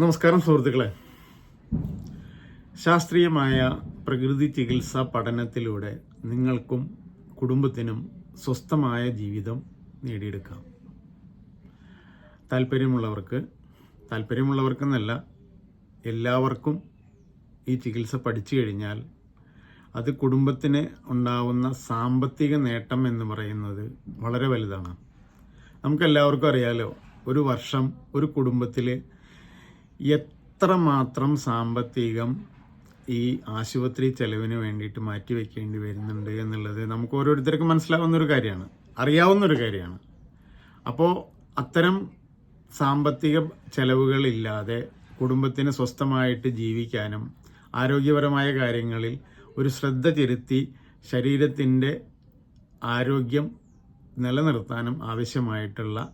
നമസ്കാരം സുഹൃത്തുക്കളെ. ശാസ്ത്രീയമായ പ്രകൃതി ചികിത്സാ പഠനത്തിലൂടെ നിങ്ങൾക്കും കുടുംബത്തിനും സ്വസ്ഥമായ ജീവിതം നേടിയെടുക്കാം. താല്പര്യമുള്ളവർക്ക് താല്പര്യമുള്ളവർക്കെന്നല്ല എല്ലാവർക്കും ഈ ചികിത്സ പഠിച്ചു കഴിഞ്ഞാൽ അത് കുടുംബത്തിന് ഉണ്ടാവുന്ന സാമ്പത്തിക നേട്ടം എന്ന് പറയുന്നത് വളരെ വലുതാണ്. നമുക്കെല്ലാവർക്കും അറിയാലോ ഒരു വർഷം ഒരു കുടുംബത്തിൽ എത്രമാത്രം സാമ്പത്തികം ഈ ആശുപത്രി ചെലവിന് വേണ്ടിയിട്ട് മാറ്റിവെക്കേണ്ടി വരുന്നുണ്ട് എന്നുള്ളത് നമുക്ക് ഓരോരുത്തർക്കും മനസ്സിലാവുന്ന ഒരു കാര്യമാണ് അറിയാവുന്ന ഒരു കാര്യമാണ്. അപ്പോൾ അത്തരം സാമ്പത്തിക ചെലവുകളില്ലാതെ കുടുംബത്തിന് സ്വസ്ഥമായിട്ട് ജീവിക്കാനും ആരോഗ്യപരമായ കാര്യങ്ങളിൽ ഒരു ശ്രദ്ധ ചെലുത്തി ശരീരത്തിന്റെ ആരോഗ്യം നിലനിർത്താനും ആവശ്യമായിട്ടുള്ള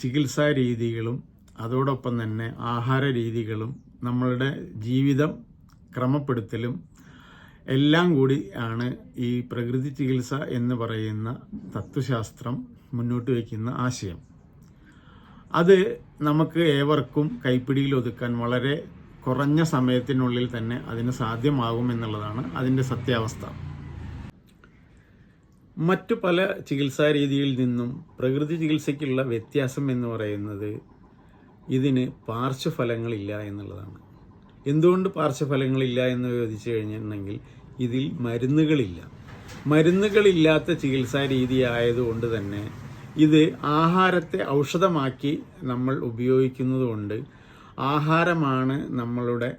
ചികിത്സാ രീതികളും അതോടൊപ്പം തന്നെ ആഹാര രീതികളും നമ്മളുടെ ജീവിതം ക്രമപ്പെടുത്തലും എല്ലാം കൂടി ആണ് ഈ പ്രകൃതി ചികിത്സ എന്ന് പറയുന്ന തത്വശാസ്ത്രം മുന്നോട്ട് വയ്ക്കുന്ന ആശയം. അത് നമുക്ക് ഏവർക്കും കൈപ്പിടിയിൽ ഒതുക്കാൻ വളരെ കുറഞ്ഞ സമയത്തിനുള്ളിൽ തന്നെ അതിന് സാധ്യമാകും എന്നുള്ളതാണ് അതിന്റെ സത്യാവസ്ഥ. മറ്റു പല ചികിത്സാ രീതിയിൽ നിന്നും പ്രകൃതി ചികിത്സയ്ക്കുള്ള വ്യത്യാസം എന്ന് പറയുന്നത് ഇതിന് പാർശ്വഫലങ്ങളില്ല എന്നുള്ളതാണ്. എന്തുകൊണ്ട് പാർശ്വഫലങ്ങളില്ല എന്ന് ചോദിച്ചു കഴിഞ്ഞിട്ടുണ്ടെങ്കിൽ ഇതിൽ മരുന്നുകളില്ല. മരുന്നുകളില്ലാത്ത ചികിത്സാ രീതി ആയതുകൊണ്ട് തന്നെ ഇത് ആഹാരത്തെ ഔഷധമാക്കി നമ്മൾ ഉപയോഗിക്കുന്നതുകൊണ്ട് ആഹാരമാണ് നമ്മളുടെ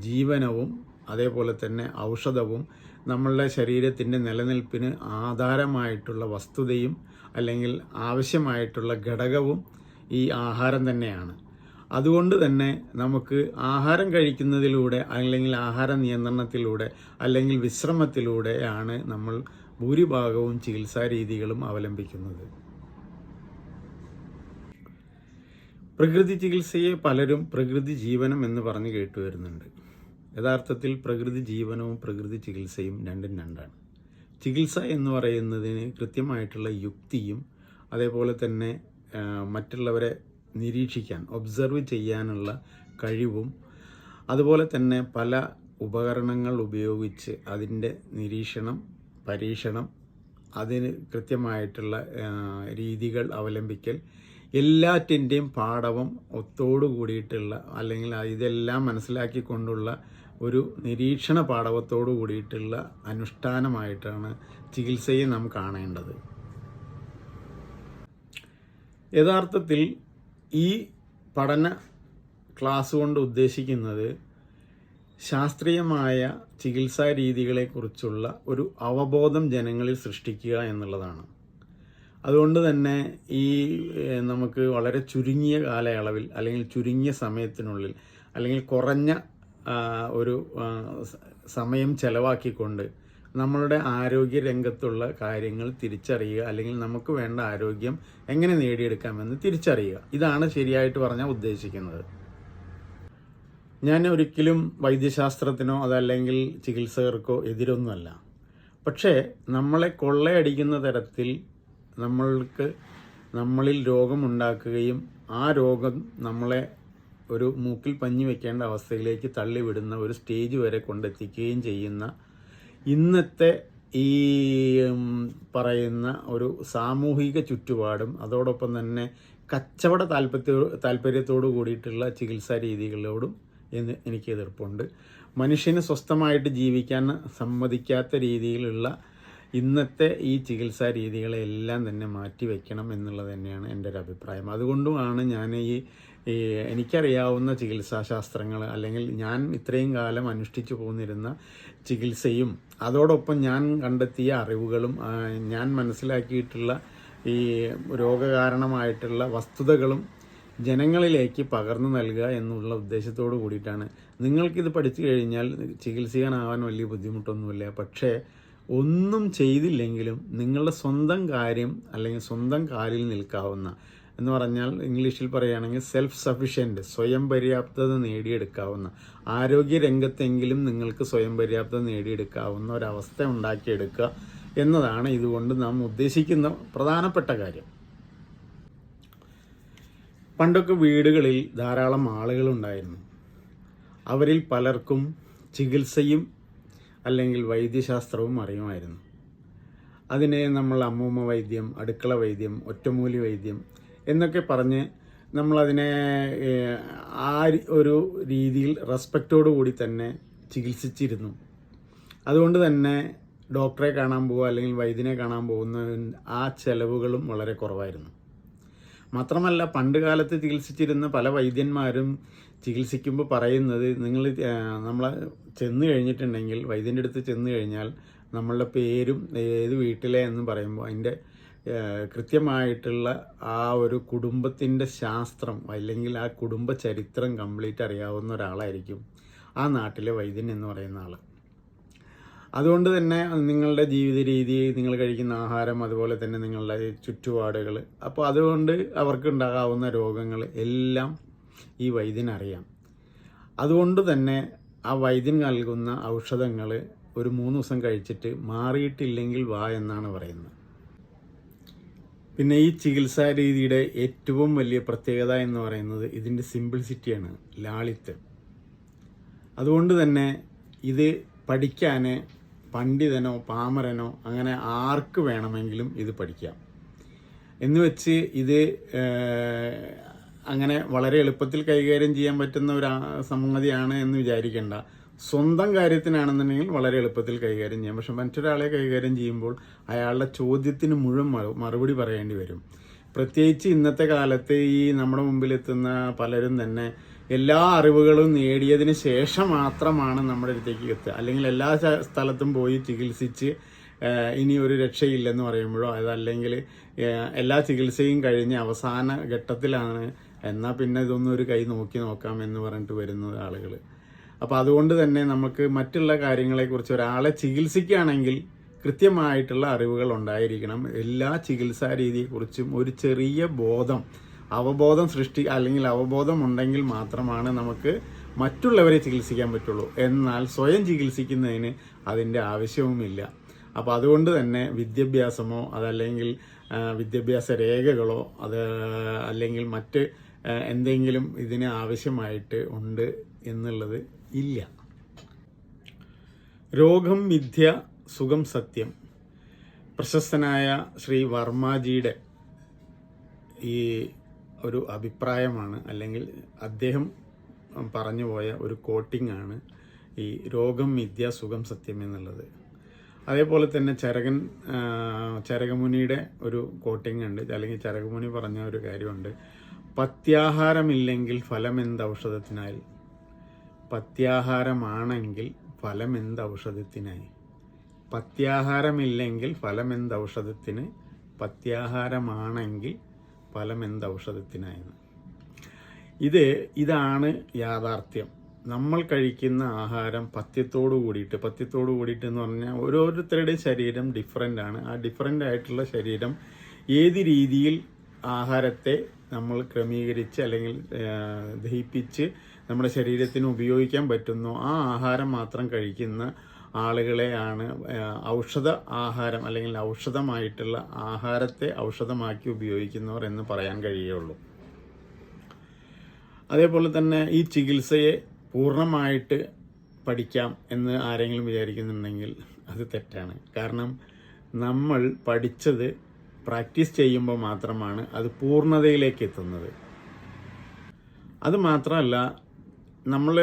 ജീവനവും അതേപോലെ തന്നെ ഔഷധവും നമ്മളുടെ ശരീരത്തിന്റെ നിലനിൽപ്പിന് ആധാരമായിട്ടുള്ള വസ്തുതയും അല്ലെങ്കിൽ ആവശ്യമായിട്ടുള്ള ഘടകവും ഈ ആഹാരം തന്നെയാണ്. അതുകൊണ്ട് തന്നെ നമുക്ക് ആഹാരം കഴിക്കുന്നതിലൂടെ അല്ലെങ്കിൽ ആഹാര നിയന്ത്രണത്തിലൂടെ അല്ലെങ്കിൽ വിശ്രമത്തിലൂടെയാണ് നമ്മൾ ഭൂരിഭാഗവും ചികിത്സാ രീതികളും അവലംബിക്കുന്നത്. പ്രകൃതി ചികിത്സയെ പലരും പ്രകൃതി ജീവനം എന്ന് പറഞ്ഞ് കേട്ടു വരുന്നുണ്ട്. യഥാർത്ഥത്തിൽ പ്രകൃതി ജീവനവും പ്രകൃതി ചികിത്സയും രണ്ടും രണ്ടാണ്. ചികിത്സ എന്ന് പറയുന്നതിന് കൃത്യമായിട്ടുള്ള യുക്തിയും അതേപോലെ തന്നെ മറ്റുള്ളവരെ നിരീക്ഷിക്കാൻ ഒബ്സർവ് ചെയ്യാനുള്ള കഴിവും. അതുപോലെ തന്നെ പല ഉപകരണങ്ങൾ ഉപയോഗിച്ച് അതിന്റെ നിരീക്ഷണം പരീക്ഷണം അതിന് കൃത്യമായിട്ടുള്ള രീതികൾ അവലംബിക്കൽ എല്ലാറ്റിന്റെയും പാഠവും ഒത്തോടു കൂടിയിട്ടുള്ള അല്ലെങ്കിൽ ഇതെല്ലാം മനസ്സിലാക്കിക്കൊണ്ടുള്ള ഒരു നിരീക്ഷണ പാഠവത്തോടു കൂടിയിട്ടുള്ള അനുഷ്ഠാനമായിട്ടാണ് ചികിത്സയെ നാം കാണേണ്ടത്. യഥാർത്ഥത്തിൽ ഈ പഠന ക്ലാസ് കൊണ്ട് ഉദ്ദേശിക്കുന്നത് ശാസ്ത്രീയമായ ചികിത്സാ രീതികളെക്കുറിച്ചുള്ള ഒരു അവബോധം ജനങ്ങളിൽ സൃഷ്ടിക്കുക എന്നുള്ളതാണ്. അതുകൊണ്ട് തന്നെ ഈ നമുക്ക് വളരെ ചുരുങ്ങിയ കാലയളവിൽ അല്ലെങ്കിൽ ചുരുങ്ങിയ സമയത്തിനുള്ളിൽ അല്ലെങ്കിൽ കുറഞ്ഞ ഒരു സമയം ചെലവാക്കിക്കൊണ്ട് നമ്മളുടെ ആരോഗ്യ രംഗത്തുള്ള കാര്യങ്ങൾ തിരിച്ചറിയുക അല്ലെങ്കിൽ നമുക്ക് വേണ്ട ആരോഗ്യം എങ്ങനെ നേടിയെടുക്കാമെന്ന് തിരിച്ചറിയുക. ഇതാണ് ശരിയായിട്ട് പറഞ്ഞാൽ ഉദ്ദേശിക്കുന്നത്. ഞാൻ ഒരിക്കലും വൈദ്യശാസ്ത്രത്തിനോ അതല്ലെങ്കിൽ ചികിത്സകർക്കോ എതിരൊന്നുമല്ല. പക്ഷേ നമ്മളെ കൊള്ളയടിക്കുന്ന തരത്തിൽ നമ്മൾക്ക് നമ്മളിൽ രോഗമുണ്ടാക്കുകയും ആ രോഗം നമ്മളെ ഒരു മൂക്കിൽ പഞ്ഞി വെക്കേണ്ട അവസ്ഥയിലേക്ക് തള്ളിവിടുന്ന ഒരു സ്റ്റേജ് വരെ കൊണ്ടെത്തിക്കുകയും ചെയ്യുന്ന ഇന്നത്തെ ഈ പറയുന്ന ഒരു സാമൂഹിക ചുറ്റുപാടും അതോടൊപ്പം തന്നെ കച്ചവട താല്പര്യ താല്പര്യത്തോടു കൂടിയിട്ടുള്ള ചികിത്സാ രീതികളോടും എന്ന് എനിക്ക് എതിർപ്പുണ്ട്. മനുഷ്യന് സ്വസ്ഥമായിട്ട് ജീവിക്കാൻ സമ്മതിക്കാത്ത രീതിയിലുള്ള ഇന്നത്തെ ഈ ചികിത്സാ രീതികളെല്ലാം തന്നെ മാറ്റിവെക്കണം എന്നുള്ളത് തന്നെയാണ് എന്റെ ഒരു അഭിപ്രായം. അതുകൊണ്ടുമാണ് ഞാൻ ഈ ഈ എനിക്കറിയാവുന്ന ചികിത്സാശാസ്ത്രങ്ങൾ അല്ലെങ്കിൽ ഞാൻ ഇത്രയും കാലം അനുഷ്ഠിച്ചു പോന്നിരുന്ന ചികിത്സയും അതോടൊപ്പം ഞാൻ കണ്ടെത്തിയ അറിവുകളും ഞാൻ മനസ്സിലാക്കിയിട്ടുള്ള ഈ രോഗകാരണമായിട്ടുള്ള വസ്തുതകളും ജനങ്ങളിലേക്ക് പകർന്നു നൽകുക എന്നുള്ള ഉദ്ദേശത്തോടു കൂടിയിട്ടാണ്. നിങ്ങൾക്കിത് പഠിച്ചു കഴിഞ്ഞാൽ ചികിത്സിക്കാനാവാൻ വലിയ ബുദ്ധിമുട്ടൊന്നുമില്ല. പക്ഷേ ഒന്നും ചെയ്തില്ലെങ്കിലും നിങ്ങളുടെ സ്വന്തം കാര്യം അല്ലെങ്കിൽ സ്വന്തം കാലിൽ നിൽക്കാവുന്ന എന്ന് പറഞ്ഞാൽ ഇംഗ്ലീഷിൽ പറയുകയാണെങ്കിൽ സെൽഫ് സഫിഷ്യന്റ് സ്വയം പര്യാപ്തത നേടിയെടുക്കാവുന്ന ആരോഗ്യ രംഗത്തെങ്കിലും നിങ്ങൾക്ക് സ്വയം പര്യാപ്തത നേടിയെടുക്കാവുന്ന ഒരവസ്ഥ ഉണ്ടാക്കിയെടുക്കുക എന്നതാണ് ഇതുകൊണ്ട് നാം ഉദ്ദേശിക്കുന്ന പ്രധാനപ്പെട്ട കാര്യം. പണ്ടൊക്കെ വീടുകളിൽ ധാരാളം ആളുകളുണ്ടായിരുന്നു. അവരിൽ പലർക്കും ചികിത്സയും അല്ലെങ്കിൽ വൈദ്യശാസ്ത്രവും അറിയുമായിരുന്നു. അതിനെ നമ്മൾ അമ്മൂമ്മ വൈദ്യം അടുക്കള വൈദ്യം ഒറ്റമൂലി വൈദ്യം എന്നൊക്കെ പറഞ്ഞ് നമ്മളതിനെ ആ ഒരു രീതിയിൽ റെസ്പെക്റ്റോടു കൂടി തന്നെ ചികിത്സിച്ചിരുന്നു. അതുകൊണ്ട് തന്നെ ഡോക്ടറെ കാണാൻ പോവുക അല്ലെങ്കിൽ വൈദ്യനെ കാണാൻ പോകുന്ന ആ ചെലവുകളും വളരെ കുറവായിരുന്നു. മാത്രമല്ല പണ്ട് കാലത്ത് ചികിത്സിച്ചിരുന്ന പല വൈദ്യന്മാരും ചികിത്സിക്കുമ്പോൾ പറയുന്നത് നിങ്ങൾ നമ്മൾ ചെന്ന് കഴിഞ്ഞിട്ടുണ്ടെങ്കിൽ വൈദ്യന്റെ അടുത്ത് ചെന്ന് കഴിഞ്ഞാൽ നമ്മളുടെ പേരും ഏത് വീട്ടിലെ എന്ന് പറയുമ്പോൾ അതിന്റെ കൃത്യമായിട്ടുള്ള ആ ഒരു കുടുംബത്തിന്റെ ശാസ്ത്രം അല്ലെങ്കിൽ ആ കുടുംബ ചരിത്രം കംപ്ലീറ്റ് അറിയാവുന്ന ഒരാളായിരിക്കും ആ നാട്ടിലെ വൈദ്യൻ എന്ന് പറയുന്ന ആൾ അതുകൊണ്ട് തന്നെ നിങ്ങളുടെ ജീവിത രീതി നിങ്ങൾ കഴിക്കുന്ന ആഹാരം അതുപോലെ തന്നെ നിങ്ങളുടെ ചുറ്റുപാടുകൾ അപ്പോൾ അതുകൊണ്ട് അവർക്ക് ഉണ്ടാകാവുന്ന രോഗങ്ങൾ എല്ലാം ഈ വൈദ്യനറിയാം അതുകൊണ്ട് തന്നെ ആ വൈദ്യൻ നൽകുന്ന ഔഷധങ്ങൾ ഒരു മൂന്ന് ദിവസം കഴിച്ചിട്ട് മാറിയിട്ടില്ലെങ്കിൽ വാ എന്നാണ് പറയുന്നത്. പിന്നെ ഈ ചികിത്സാ രീതിയുടെ ഏറ്റവും വലിയ പ്രത്യേകത എന്ന് പറയുന്നത് ഇതിന്റെ സിംപിൾസിറ്റിയാണ് ലാളിത്യം. അതുകൊണ്ട് തന്നെ ഇത് പഠിക്കാൻ പണ്ഡിതനോ പാമരനോ അങ്ങനെ ആർക്ക് വേണമെങ്കിലും ഇത് പഠിക്കാം. എന്ന് വെച്ച് ഇത് അങ്ങനെ വളരെ എളുപ്പത്തിൽ കൈകാര്യം ചെയ്യാൻ പറ്റുന്ന ഒരു സംഗതിയാണ് എന്ന് വിചാരിക്കേണ്ട. സ്വന്തം കാര്യത്തിനാണെന്നുണ്ടെങ്കിൽ വളരെ എളുപ്പത്തിൽ കൈകാര്യം ചെയ്യാം. പക്ഷെ മറ്റൊരാളെ കൈകാര്യം ചെയ്യുമ്പോൾ അയാളുടെ ചോദ്യത്തിന് മുഴുവൻ മറുപടി പറയേണ്ടി വരും. പ്രത്യേകിച്ച് ഇന്നത്തെ കാലത്ത് ഈ നമ്മുടെ മുമ്പിലെത്തുന്ന പലരും തന്നെ എല്ലാ അറിവുകളും നേടിയതിന് ശേഷം മാത്രമാണ് നമ്മുടെ അടുത്തേക്ക് എത്തുക. അല്ലെങ്കിൽ എല്ലാ സ്ഥലത്തും പോയി ചികിത്സിച്ച് ഇനി ഒരു രക്ഷയില്ലെന്ന് പറയുമ്പോഴോ അതല്ലെങ്കിൽ എല്ലാ ചികിത്സയും കഴിഞ്ഞ് അവസാന ഘട്ടത്തിലാണ് എന്നാൽ പിന്നെ ഇതൊന്നും ഒരു കൈ നോക്കി നോക്കാം എന്ന് പറഞ്ഞിട്ട് വരുന്നത് ആളുകൾ അപ്പോൾ അതുകൊണ്ട് തന്നെ നമുക്ക് മറ്റുള്ള കാര്യങ്ങളെക്കുറിച്ച് ഒരാളെ ചികിത്സിക്കുകയാണെങ്കിൽ കൃത്യമായിട്ടുള്ള അറിവുകൾ ഉണ്ടായിരിക്കണം. എല്ലാ ചികിത്സാ രീതിയെക്കുറിച്ചും ഒരു ചെറിയ ബോധം അവബോധം സൃഷ്ടി അല്ലെങ്കിൽ അവബോധം ഉണ്ടെങ്കിൽ മാത്രമാണ് നമുക്ക് മറ്റുള്ളവരെ ചികിത്സിക്കാൻ പറ്റുള്ളൂ. എന്നാൽ സ്വയം ചികിത്സിക്കുന്നതിന് അതിന്റെ ആവശ്യവുമില്ല. അപ്പോൾ അതുകൊണ്ട് തന്നെ വിദ്യാഭ്യാസമോ അതല്ലെങ്കിൽ വിദ്യാഭ്യാസ രേഖകളോ അത് അല്ലെങ്കിൽ മറ്റ് എന്തെങ്കിലും ഇതിന് ആവശ്യമായിട്ട് ഉണ്ട് എന്നുള്ളത് ഇല്ല. രോഗം മിഥ്യ സുഖം സത്യം. പ്രശസ്തനായ ശ്രീ വർമാജിയുടെ ഈ ഒരു അഭിപ്രായമാണ് അല്ലെങ്കിൽ അദ്ദേഹം പറഞ്ഞു പോയ ഒരു കോട്ടിംഗ് ആണ് ഈ രോഗം മിഥ്യ സുഖം സത്യം എന്നുള്ളത്. അതേപോലെ തന്നെ ചരകൻ ചരകമുനിയുടെ ഒരു കോട്ടിംഗ് ഉണ്ട് അല്ലെങ്കിൽ ചരകമുനി പറഞ്ഞ ഒരു കാര്യമുണ്ട്. പത്യാഹാരമില്ലെങ്കിൽ ഫലം എന്ത് ഔഷധത്തിനായി? പത്യാഹാരമാണെങ്കിൽ ഫലം എന്ത് ഔഷധത്തിനായി പത്യാഹാരമില്ലെങ്കിൽ ഫലം എന്ത് ഔഷധത്തിന് പത്യാഹാരമാണെങ്കിൽ ഫലം എന്ത് ഔഷധത്തിനായെന്ന് ഇത് ഇതാണ് യാഥാർത്ഥ്യം. നമ്മൾ കഴിക്കുന്ന ആഹാരം പഥ്യത്തോട് കൂടിയിട്ട് പഥ്യത്തോട് കൂടിയിട്ട് എന്ന് പറഞ്ഞാൽ ഓരോരുത്തരുടെയും ശരീരം ഡിഫറെന്റ് ആണ്. ആ ഡിഫറെന്റ് ആയിട്ടുള്ള ശരീരം ഏത് രീതിയിൽ ആഹാരത്തെ നമ്മൾ ക്രമീകരിച്ച് അല്ലെങ്കിൽ ദഹിപ്പിച്ച് നമ്മുടെ ശരീരത്തിന് ഉപയോഗിക്കാൻ പറ്റുന്നു ആ ആഹാരം മാത്രം കഴിക്കുന്ന ആളുകളെയാണ് ഔഷധ ആഹാരം അല്ലെങ്കിൽ ഔഷധമായിട്ടുള്ള ആഹാരത്തെ ഔഷധമാക്കി ഉപയോഗിക്കുന്നവർ എന്ന് പറയാൻ കഴിയുള്ളൂ അതേപോലെ തന്നെ ഈ ചികിത്സയെ പൂർണമായിട്ട് പഠിക്കാം എന്ന് ആരെങ്കിലും വിചാരിക്കുന്നുണ്ടെങ്കിൽ അത് തെറ്റാണ്. കാരണം നമ്മൾ പഠിച്ചത് പ്രാക്ടീസ് ചെയ്യുമ്പോൾ മാത്രമാണ് അത് പൂർണതയിലേക്ക് എത്തുന്നത്. അത് മാത്രമല്ല നമ്മൾ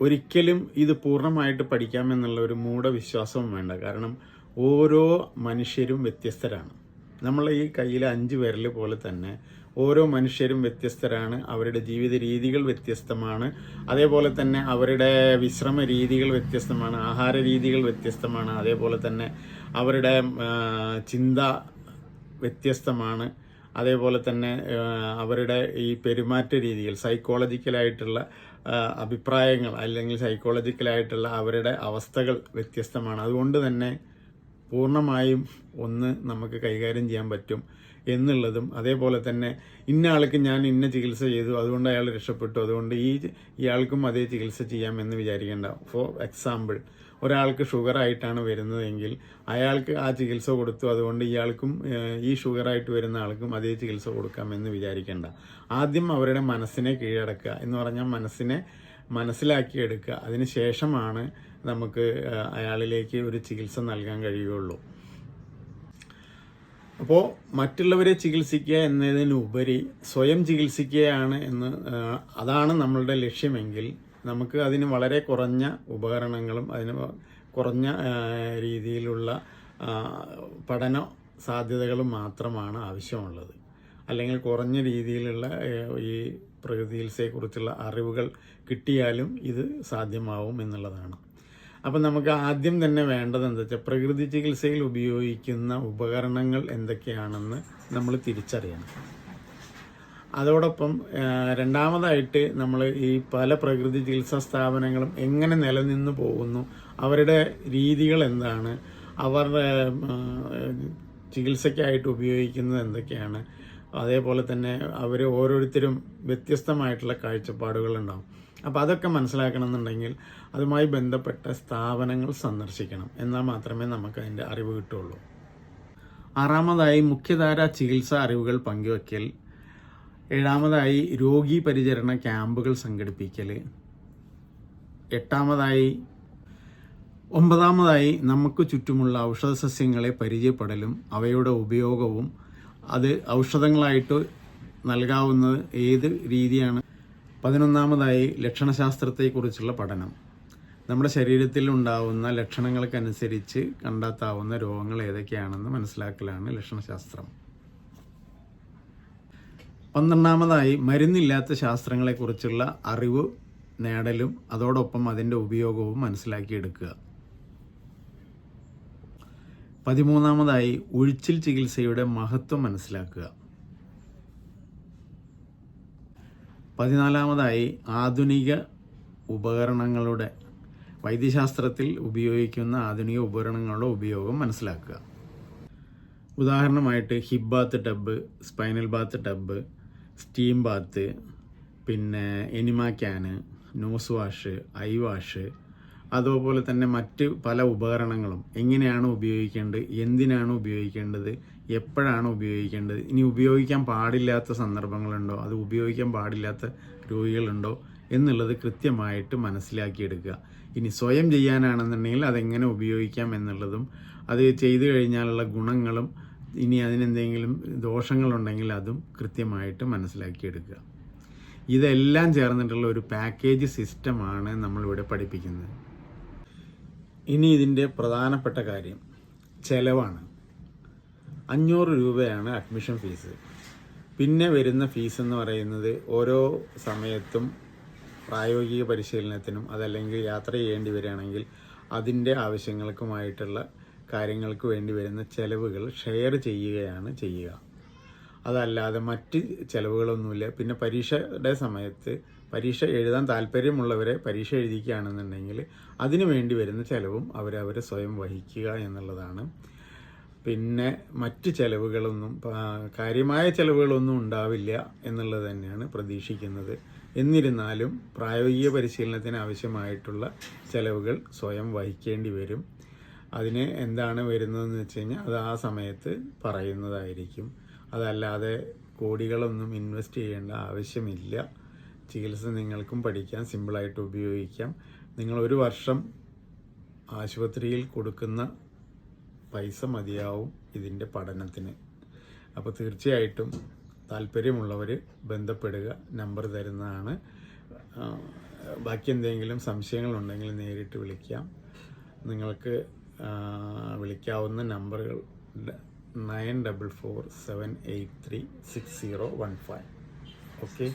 ഒരിക്കലും ഇത് പൂർണമായിട്ട് പഠിക്കാമെന്നുള്ള ഒരു മൂഢവിശ്വാസവും വേണ്ട. കാരണം ഓരോ മനുഷ്യരും വ്യത്യസ്തരാണ്. നമ്മൾ ഈ കയ്യിലെ അഞ്ച് വിരൽ പോലെ തന്നെ ഓരോ മനുഷ്യരും വ്യത്യസ്തരാണ്. അവരുടെ ജീവിത രീതികൾ വ്യത്യസ്തമാണ്. അതേപോലെ തന്നെ അവരുടെ വിശ്രമ രീതികൾ വ്യത്യസ്തമാണ്. ആഹാര രീതികൾ വ്യത്യസ്തമാണ്. അതേപോലെ തന്നെ അവരുടെ ചിന്ത വ്യത്യസ്തമാണ്. അതേപോലെ തന്നെ അവരുടെ ഈ പെരുമാറ്റ രീതിയിൽ സൈക്കോളജിക്കലായിട്ടുള്ള അഭിപ്രായങ്ങൾ അല്ലെങ്കിൽ സൈക്കോളജിക്കലായിട്ടുള്ള അവരുടെ അവസ്ഥകൾ വ്യത്യസ്തമാണ്. അതുകൊണ്ട് തന്നെ പൂർണമായും ഒന്ന് നമുക്ക് കൈകാര്യം ചെയ്യാൻ പറ്റും. എന്നുള്ളതും അതേപോലെ തന്നെ ഇന്ന ആൾക്ക് ഞാൻ ഇന്ന ചികിത്സ ചെയ്തു അതുകൊണ്ട് അയാൾ രക്ഷപ്പെട്ടു അതുകൊണ്ട് ഈ ഇയാൾക്കും അതേ ചികിത്സ ചെയ്യാം എന്ന് വിചാരിക്കേണ്ട. ഫോർ എക്സാമ്പിൾ ഒരാൾക്ക് ഷുഗർ ആയിട്ടാണ് വരുന്നതെങ്കിൽ അയാൾക്ക് ആ ചികിത്സ കൊടുത്തു അതുകൊണ്ട് ഇയാൾക്കും ഈ ഷുഗറായിട്ട് വരുന്ന ആൾക്കും അതേ ചികിത്സ കൊടുക്കാം എന്ന് വിചാരിക്കേണ്ട. ആദ്യം അവരുടെ മനസ്സിനെ കീഴടക്കുക എന്ന് പറഞ്ഞാൽ മനസ്സിനെ മനസ്സിലാക്കിയെടുക്കുക. അതിന് ശേഷമാണ് നമുക്ക് അയാളിലേക്ക് ഒരു ചികിത്സ നൽകാൻ കഴിയുകയുള്ളൂ അപ്പോൾ മറ്റുള്ളവരെ ചികിത്സിക്കുക എന്നതിനുപരി സ്വയം ചികിത്സിക്കുകയാണ് എന്ന് അതാണ് നമ്മളുടെ ലക്ഷ്യമെങ്കിൽ നമുക്ക് അതിന് വളരെ കുറഞ്ഞ ഉപകരണങ്ങളും അതിന് കുറഞ്ഞ രീതിയിലുള്ള പഠന സാധ്യതകളും മാത്രമാണ് ആവശ്യമുള്ളത്. അല്ലെങ്കിൽ കുറഞ്ഞ രീതിയിലുള്ള ഈ പ്രകൃതി ചികിത്സയെക്കുറിച്ചുള്ള അറിവുകൾ കിട്ടിയാലും ഇത് സാധ്യമാവും എന്നുള്ളതാണ്. അപ്പം നമുക്ക് ആദ്യം തന്നെ വേണ്ടത് എന്താ വെച്ചാൽ പ്രകൃതി ചികിത്സയിൽ ഉപയോഗിക്കുന്ന ഉപകരണങ്ങൾ എന്തൊക്കെയാണെന്ന് നമ്മൾ തിരിച്ചറിയണം. അതോടൊപ്പം രണ്ടാമതായിട്ട് നമ്മൾ ഈ പല പ്രകൃതി ചികിത്സാ സ്ഥാപനങ്ങളും എങ്ങനെ നിലനിന്ന് പോകുന്നു അവരുടെ രീതികൾ എന്താണ് അവർ ചികിത്സയ്ക്കായിട്ട് ഉപയോഗിക്കുന്നത് എന്തൊക്കെയാണ് അതേപോലെ തന്നെ അവർ ഓരോരുത്തരും വ്യത്യസ്തമായിട്ടുള്ള കാഴ്ചപ്പാടുകളുണ്ടാവും അപ്പോൾ അതൊക്കെ മനസ്സിലാക്കണമെന്നുണ്ടെങ്കിൽ അതുമായി ബന്ധപ്പെട്ട സ്ഥാപനങ്ങൾ സന്ദർശിക്കണം. എന്നാൽ മാത്രമേ നമുക്ക് അതിന്റെ അറിവ് കിട്ടുള്ളൂ ആറാമതായി മുഖ്യധാര ചികിത്സാ അറിവുകൾ പങ്കുവയ്ക്കൽ ഏഴാമതായി രോഗി പരിചരണ ക്യാമ്പുകൾ സംഘടിപ്പിക്കൽ. എട്ടാമതായി ഒമ്പതാമതായി നമുക്ക് ചുറ്റുമുള്ള ഔഷധ സസ്യങ്ങളെ പരിചയപ്പെടലും അവയുടെ ഉപയോഗവും അത് ഔഷധങ്ങളായിട്ട് നൽകാവുന്നത് ഏത് രീതിയാണ് പതിനൊന്നാമതായി ലക്ഷണശാസ്ത്രത്തെക്കുറിച്ചുള്ള പഠനം. നമ്മുടെ ശരീരത്തിൽ ഉണ്ടാവുന്ന ലക്ഷണങ്ങൾക്കനുസരിച്ച് കണ്ടെത്താവുന്ന രോഗങ്ങൾ ഏതൊക്കെയാണെന്ന് മനസ്സിലാക്കലാണ് ലക്ഷണശാസ്ത്രം. പന്ത്രണ്ടാമതായി മരുന്നില്ലാത്ത ശാസ്ത്രങ്ങളെക്കുറിച്ചുള്ള അറിവ് നേടലും അതോടൊപ്പം അതിന്റെ ഉപയോഗവും മനസ്സിലാക്കിയെടുക്കുക. പതിമൂന്നാമതായി ഒഴിച്ചിൽ ചികിത്സയുടെ മഹത്വം മനസ്സിലാക്കുക. പതിനാലാമതായി ആധുനിക ഉപകരണങ്ങളുടെ വൈദ്യശാസ്ത്രത്തിൽ ഉപയോഗിക്കുന്ന ആധുനിക ഉപകരണങ്ങളുടെ ഉപയോഗം മനസ്സിലാക്കുക. ഉദാഹരണമായിട്ട് hip bath tub spinal bath tub steam bath പിന്നെ enema can nose wash eye wash അതുപോലെ തന്നെ മറ്റ് പല ഉപകരണങ്ങളും. എങ്ങനെയാണ് ഉപയോഗിക്കേണ്ടത്? എന്തിനാണ് ഉപയോഗിക്കേണ്ടത്? എപ്പോഴാണ് ഉപയോഗിക്കേണ്ടത്? ഇനി ഉപയോഗിക്കാൻ പാടില്ലാത്ത സന്ദർഭങ്ങളുണ്ടോ? അത് ഉപയോഗിക്കാൻ പാടില്ലാത്ത രോഗികളുണ്ടോ? എന്നുള്ളത് കൃത്യമായിട്ട് മനസ്സിലാക്കിയെടുക്കുക. ഇനി സ്വയം ചെയ്യാനാണെന്നുണ്ടെങ്കിൽ അതെങ്ങനെ ഉപയോഗിക്കാം എന്നുള്ളതും അത് ചെയ്തു കഴിഞ്ഞാലുള്ള ഗുണങ്ങളും ഇനി അതിനെന്തെങ്കിലും ദോഷങ്ങളുണ്ടെങ്കിൽ അതും കൃത്യമായിട്ട് മനസ്സിലാക്കിയെടുക്കുക. ഇതെല്ലാം ചേർന്നിട്ടുള്ള ഒരു പാക്കേജ് സിസ്റ്റമാണ് നമ്മളിവിടെ പഠിപ്പിക്കുന്നത്. ഇനി ഇതിന്റെ പ്രധാനപ്പെട്ട കാര്യം ചെലവാണ്. അഞ്ഞൂറ് രൂപയാണ് അഡ്മിഷൻ ഫീസ് പിന്നെ വരുന്ന ഫീസ് എന്ന് പറയുന്നത് ഓരോ സമയത്തും പ്രായോഗിക പരിശീലനത്തിനും അതല്ലെങ്കിൽ യാത്ര ചെയ്യേണ്ടി വരികയാണെങ്കിൽ അതിന്റെ ആവശ്യങ്ങൾക്കുമായിട്ടുള്ള കാര്യങ്ങൾക്ക് വേണ്ടി വരുന്ന ചിലവുകൾ ഷെയർ ചെയ്യുകയാണ് ചെയ്യുക. അതല്ലാതെ മറ്റ് ചിലവുകളൊന്നുമില്ല. പിന്നെ പരീക്ഷയുടെ സമയത്ത് പരീക്ഷ എഴുതാൻ താല്പര്യമുള്ളവരെ പരീക്ഷ എഴുതിക്കുകയാണെന്നുണ്ടെങ്കിൽ അതിനു വേണ്ടി വരുന്ന ചിലവും അവരവർ സ്വയം വഹിക്കുക എന്നുള്ളതാണ്. പിന്നെ മറ്റ് ചെലവുകളൊന്നും കാര്യമായ ചെലവുകളൊന്നും ഉണ്ടാവില്ല എന്നുള്ളത് തന്നെയാണ് പ്രതീക്ഷിക്കുന്നത്. എന്നിരുന്നാലും പ്രായോഗിക പരിശീലനത്തിന് ആവശ്യമായിട്ടുള്ള ചെലവുകൾ സ്വയം വഹിക്കേണ്ടി വരും. അതിന് എന്താണ് വരുന്നതെന്ന് വെച്ച് കഴിഞ്ഞാൽ അത് ആ സമയത്ത് പറയുന്നതായിരിക്കും. അതല്ലാതെ കോടികളൊന്നും ഇൻവെസ്റ്റ് ചെയ്യേണ്ട ആവശ്യമില്ല. ചികിത്സ നിങ്ങൾക്കും പഠിക്കാം സിമ്പിളായിട്ട് ഉപയോഗിക്കാം. നിങ്ങൾ ഒരു വർഷം ആശുപത്രിയിൽ കൊടുക്കുന്ന പൈസ മതിയാവും ഇതിന്റെ പഠനത്തിന്. അപ്പോൾ തീർച്ചയായിട്ടും താല്പര്യമുള്ളവർ ബന്ധപ്പെടുക നമ്പർ തരുന്നതാണ്. ബാക്കി എന്തെങ്കിലും സംശയങ്ങളുണ്ടെങ്കിൽ നേരിട്ട് വിളിക്കാം. നിങ്ങൾക്ക് വിളിക്കാവുന്ന നമ്പറുകൾ nine double four seven eight three six zero one five. Okay?